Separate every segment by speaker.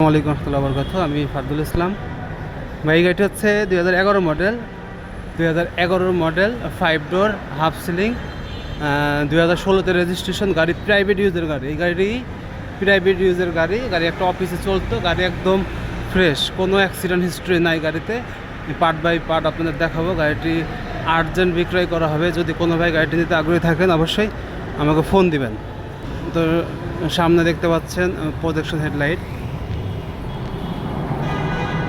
Speaker 1: আসসালামু আলাইকুম রহমতুল্লাহ বরকাত আমি ফারদুল ইসলাম। এই গাড়িটি হচ্ছে দুই হাজার এগারো মডেল। দুই হাজার এগারোর model five door half ceiling দুই হাজার ষোলোতে রেজিস্ট্রেশন গাড়ি প্রাইভেট ইউজের গাড়ি। এই গাড়ি প্রাইভেট ইউজের গাড়ি গাড়ি একটা অফিসে চলতো, গাড়ি একদম ফ্রেশ কোনো অ্যাক্সিডেন্ট হিস্ট্রি নাই গাড়িতে। পার্ট বাই পার্ট আপনাদের দেখাবো, গাড়িটি আর্জেন্ট বিক্রয় করা হবে। যদি কোনো ভাই গাড়িটি নিতে আগ্রহী থাকেন, অবশ্যই আমাকে ফোন দিবেন। তো সামনে দেখতে পাচ্ছেন প্রজেকশন হেডলাইট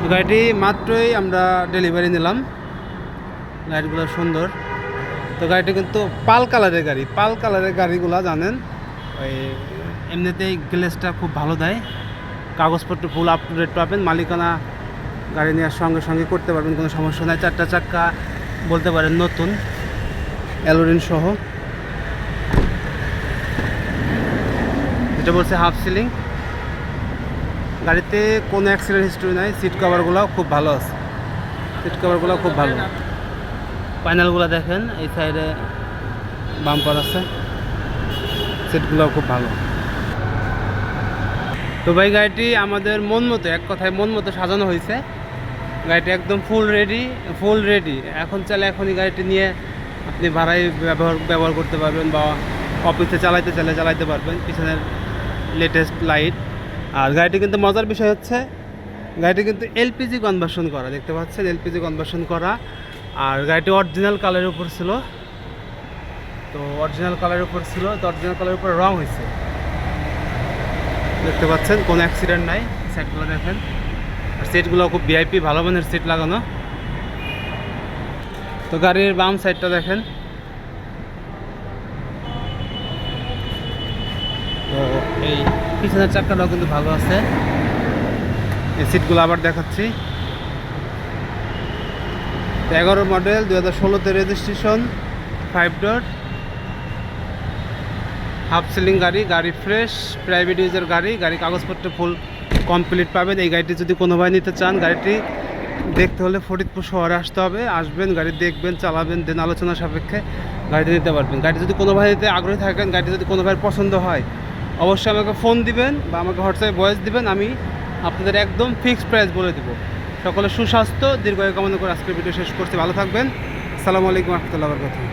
Speaker 1: গাড়িটি মাত্রই আমরা ডেলিভারি নিলাম। লাইটগুলো সুন্দর। তো গাড়িটি কিন্তু পাল কালারের গাড়ি। পাল কালারের গাড়িগুলো জানেন, ওই এমনিতেই গ্লেসটা খুব ভালো দেয়। কাগজপত্র ফুল আপ টু ডেট পাবেন। মালিকানা গাড়ি নেওয়ার সঙ্গে সঙ্গে করতে পারবেন, কোনো সমস্যা নাই। চারটা চাক্কা বলতে পারেন নতুন অ্যালোরিন সহ। এটা বলছে হাফ সিলিং গাড়িতে কোনো অ্যাক্সিডেন্ট হিস্ট্রি নাই সিট কভারগুলোও খুব ভালো আছে। সিট কভারগুলো খুব ভালো। প্যানেলগুলো দেখেন এই সাইডে বাম্পার আছে। সিটগুলো খুব ভালো। তো ভাই গাড়িটি আমাদের মন মতো এক কথায় মন মতো সাজানো হয়েছে। গাড়িটি একদম ফুল রেডি ফুল রেডি এখন চাইলে এখনই গাড়িটি নিয়ে আপনি ভাড়ায় ব্যবহার ব্যবহার করতে পারবেন বা অফিসে চালাইতে চাইলে চালাইতে পারবেন। পিছনের লেটেস্ট লাইট আর গাড়িটি কিন্তু মজার বিষয় হচ্ছে, গাড়িটি কিন্তু এলপিজি কনভার্সন করা, দেখতে পাচ্ছেন এলপিজি কনভার্সন করা। আর গাড়িটি অরিজিনাল কালারের উপর ছিল। তো অরিজিনাল কালারের উপর ছিল, তো অরিজিনাল কালারের উপর রং হয়েছে। দেখতে পাচ্ছেন, কোনো অ্যাক্সিডেন্ট নাই সেটগুলো দেখেন। আর সিটগুলো খুব ভিআইপি ভালো মানের সিট লাগানো। তো গাড়ির বাম সাইডটা দেখেন তো এই পিছনের চাকাটাও কিন্তু ভালো আছে। এই সিটগুলো আবার দেখাচ্ছি। এগারো মডেল দু হাজার ষোলোতে registration five door half ceiling গাড়ি গাড়ি ফ্রেশ প্রাইভেট ইউজের গাড়ি গাড়ি কাগজপত্র ফুল কমপ্লিট পাবেন। এই গাড়িটি যদি কোনো ভাই নিতে চান, গাড়িটি দেখতে হলে ফরিদপুর শহরে আসতে হবে। আসবেন, গাড়ি দেখবেন, চালাবেন, দেন আলোচনা সাপেক্ষে গাড়িটি নিতে পারবেন। গাড়িটি যদি কোনো ভাই নিতে আগ্রহী থাকেন, গাড়িটি যদি কোনো ভাইয়ের পছন্দ হয় অবশ্যই আমাকে ফোন দিবেন বা আমাকে হোয়াটসঅ্যাপে ভয়েস দিবেন, আমি আপনাদের একদম ফিক্সড প্রাইস বলে দেবো। সকলে সুস্বাস্থ্য, দীর্ঘায়ু কামনা করে আজকের ভিডিও শেষ করতে ভালো থাকবেন। আসসালামু আলাইকুম রহমতুল্লাহ বরকাতুহ।